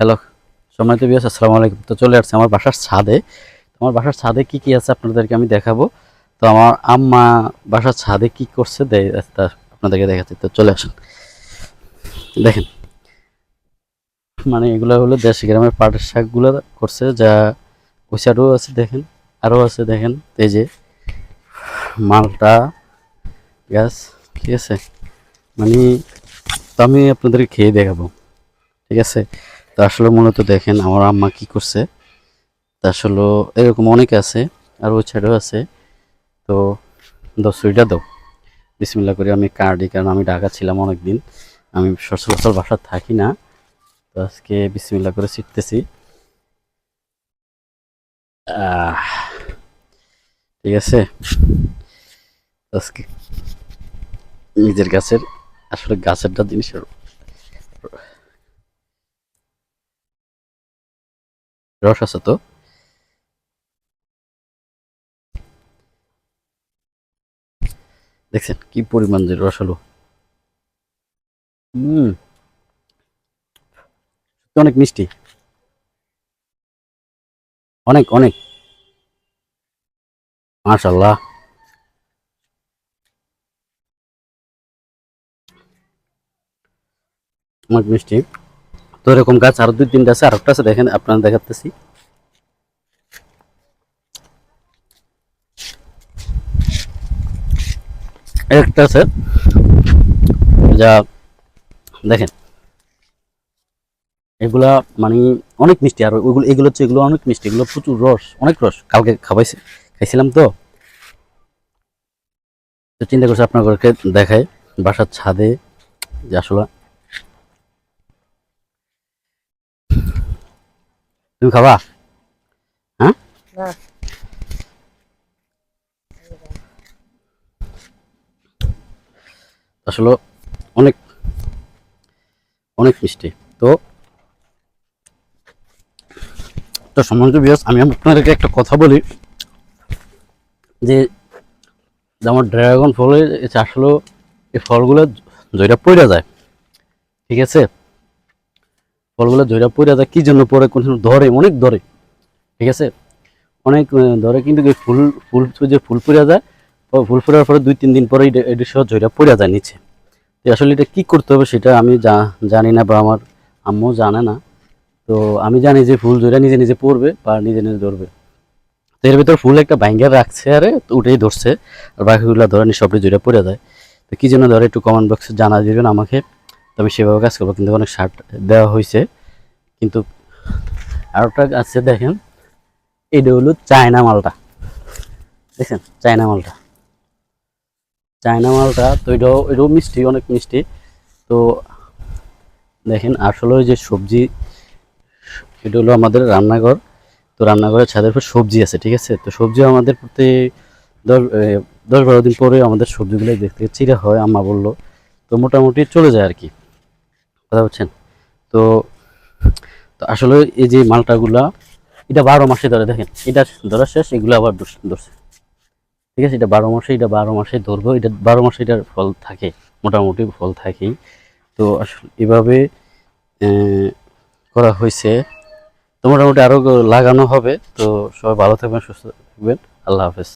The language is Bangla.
হ্যালো সময়ত বিয়াস আসসালামু আলাইকুম। তো চলে আসছে আমার বাসার ছাদে। আমার বাসার ছাদে কি কি আছে আপনাদেরকে আমি দেখাবো। তো আমার আম্মা বাসার ছাদে কি করছে তা আপনাদেরকে দেখাচ্ছি। তো চলে আসুন। দেখেন। মানে এগুলো হলো দেশি গ্রামের পাটের শাকগুলো করছে, যা ওই আছে, দেখেন। আরও আছে, দেখেন। এই যে মালটা গাছ ঠিক আছে? মানে তো আমি আপনাদেরকে খেয়ে দেখাবো। ঠিক আছে? তো আসলে মূলত দেখেন আমার আম্মা কি করছে, তা আসলে এরকম অনেক আছে আর ওই সাইডেও আছে। তো দশ সুইটা দাও। বিসমিল্লা করে আমি কার্ডি, কারণ আমি ঢাকা ছিলাম অনেক দিন আমি সচরাচর বাসা থাকি না। তো আজকে বিসমিল্লা করে শিখতেছি ঠিক আছে। আজকে নিজের গাছের, আসলে গাছেরটা জিনিস রস আছে তো? দেখছেন কি পরিমাণ যে রস হলো। অনেক মিষ্টি। অনেক অনেক। মাশাল্লাহ অনেক মিষ্টি। এরকম গাছ আরও দুই তিনটা আছে আর একটা আছে, দেখেন, আপনারা দেখাতেছি। একটা আছে, যা, দেখেন। এগুলা মানে অনেক মিষ্টি, আর ওইগুলো, এগুলো হচ্ছে এগুলো অনেক মিষ্টি, এগুলো প্রচুর রস, অনেক রস। কালকে খাবাইছি খাইছিলাম তো। তো চিন্তা করছি আপনাদেরকে দেখায় বাসার ছাদে যে আসলে তুমি খাবা? হ্যাঁ? আসলে অনেক অনেক মিষ্টি। তো তো সম্মানিত বিয়াস আমি আপনাদেরকে একটা কথা বলি যে যেমন ড্রাগন ফলের আসলে এই ফলগুলো জয়টা পড়ে যায়। ঠিক আছে? ফলগুলো জয়টা পড়ে যায়, কী জন্য পরে কোনো ধরে, অনেক ধরে, ঠিক আছে? অনেক ধরে কিন্তু ফুল ফুল যে ফুল পড়ে যায় ফুল ফোড়ার পরে দুই, তিন দিন পরে এটি সহ জয়টা পড়ে যায় নিচে। তো আসলে এটা কী করতে হবে সেটা আমি জানি না বা আমার আম্মু জানে না। তো আমি জানি যে ফুল জয়টা নিজে নিজে পড়বে বা নিজে নিজে ধরবে। তো এর ভিতর ফুল একটা ব্যাঙ্গের রাখছে, আরে, তো উঠেই ধরছে। আর বাকিগুলো ধরে নি সবটি জয়টা পড়ে যায়। তো কী জন্য ধরে একটু কমেন্ট বক্সে জানা দিবেন আমাকে। তো আমি সেভাবে কাজ করব, কিন্তু অনেক শার্ট দেওয়া হয়েছে। কিন্তু আরেকটা আছে দেখেন, এটা হলো চায়না মালটা। দেখছেন চায়না মালটা। চায়না মালটা, তো এটাও এটাও মিষ্টি, অনেক মিষ্টি। তো দেখেন, আসলে যে সবজি, এটা হলো আমাদের রান্নাঘর। তো রান্নাঘরের ছাদের উপর সবজি আছে, ঠিক আছে? তো সবজি আমাদের প্রতি দশ দশ বারো দিন পরে আমাদের সবজিগুলো দেখতে চিরা হয়, আম্মা বলল। তো মোটামুটি চলে যায় আর কি। কথা বলছেন? তো তো আসলে এই যে মালটাগুলা, এটা বারো মাসে ধরে দেখেন, এটা ধরা শেষ, এগুলো আবার ধরছে- ঠিক আছে, এটা বারো মাসে, এটা বারো মাসে ধরবো, এটা বারো মাসে এটার ফল থাকে, মোটামুটি ফল থাকেই। তো আসলে এভাবে করা হয়েছে। তো মোটামুটি আরও লাগানো হবে। তো সবাই ভালো থাকবেন, সুস্থ থাকবেন। আল্লাহ হাফেজ।